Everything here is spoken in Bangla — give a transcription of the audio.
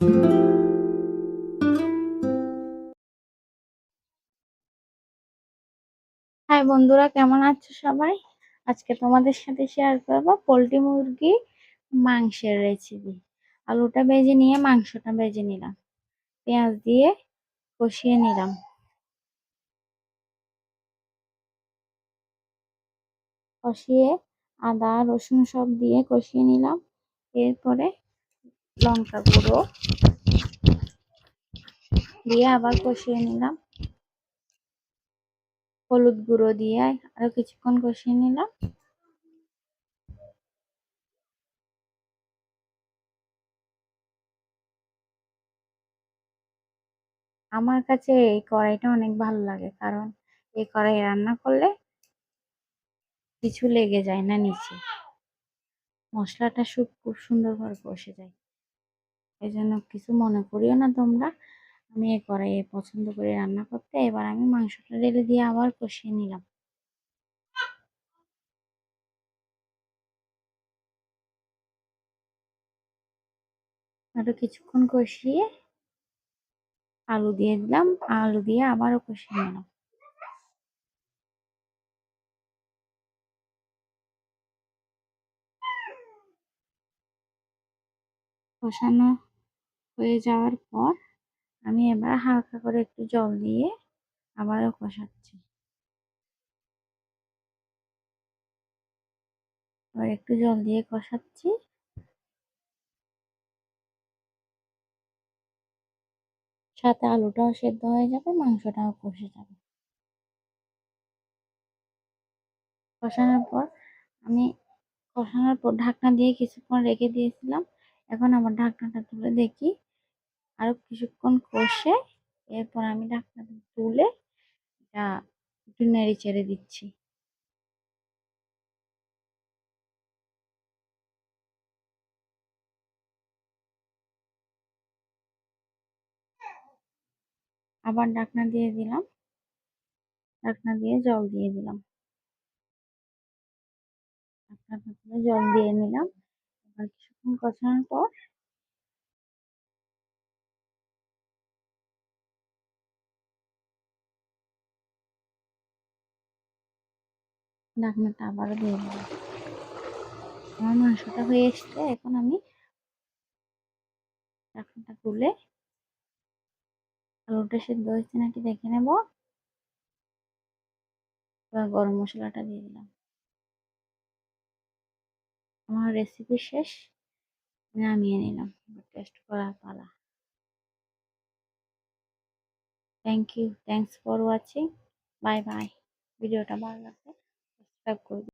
হাই বন্ধুরা, কেমন আছো সবাই? আজকে তোমাদের সাথে শেয়ার করব পোলট্রি মুরগি মাংসের রেসিপি আলুটা বেজে নিয়ে মাংসটা বেজে নিলাম। পেঁয়াজ দিয়ে কষিয়ে নিলাম। কষিয়ে আদা, রসুন সব দিয়ে কষিয়ে নিলাম। এরপরে লঙ্কা গুঁড়ো দিয়ে আবার কষিয়ে নিলাম। হলুদ গুঁড়ো দিয়ে আরও কিছুক্ষণ কষিয়ে নিলাম। আমার কাছে এই কড়াইটা অনেক ভালো লাগে, কারণ এই কড়াই রান্না করলে কিছু লেগে যায় না নিচে। মশলাটা খুব খুব সুন্দর করে কষে যায়। এই জন্য কিছু মনে করিও না তোমরা। আমি এই কড়াইয়ে পছন্দ করি রান্না করতে, এবার আমি মাংসটা ঢেলে দিয়ে আবার কষিয়ে নিলাম। আরও কিছুক্ষণ কষিয়ে আলু দিয়ে দিলাম, আলু দিয়ে আবারও কষিয়ে নিলাম। কষানো হয়ে যাওয়ার পর আমি এবার হালকা করে একটু জল দিয়ে আবারও কষাচ্ছি। এবার একটু জল দিয়ে কষাচ্ছি। সাথে আলুটাও সেদ্ধ হয়ে যাবে, মাংসটাও কষে যাবে। কষানোর পর আমি, কষানোর পর ঢাকনা দিয়ে কিছুক্ষণ রেখে দিয়েছিলাম। এখন আবার ঢাকনাটা তুলে দেখি। আরও কিছুক্ষণ কষে এরপর আমি ঢাকনাটা তুলে এটা একটু নেড়ে চেড়ে দিচ্ছি। আবার ঢাকনা দিয়ে দিলাম। ঢাকনা দিয়ে জল দিয়ে দিলাম। ঢাকনা জল দিয়ে নিলাম। এবার কিছুক্ষণ কষানোর পর ঢাকনাটা আবারও দিয়ে দিলাম। আমার মাংসটা হয়ে এসছে, এখন আমি ঢাকনাটা তুলে আলুটা সেদ্ধ হয়েছে নাকি দেখে নেব। এবার গরম মশলাটা দিয়ে দিলাম। আমার রেসিপি শেষ, নামিয়ে নিলাম। টেস্ট করার পালা। Thank you thanks for watching bye bye ভিডিওটা ভালো লাগলে সাবস্ক্রাইব করবে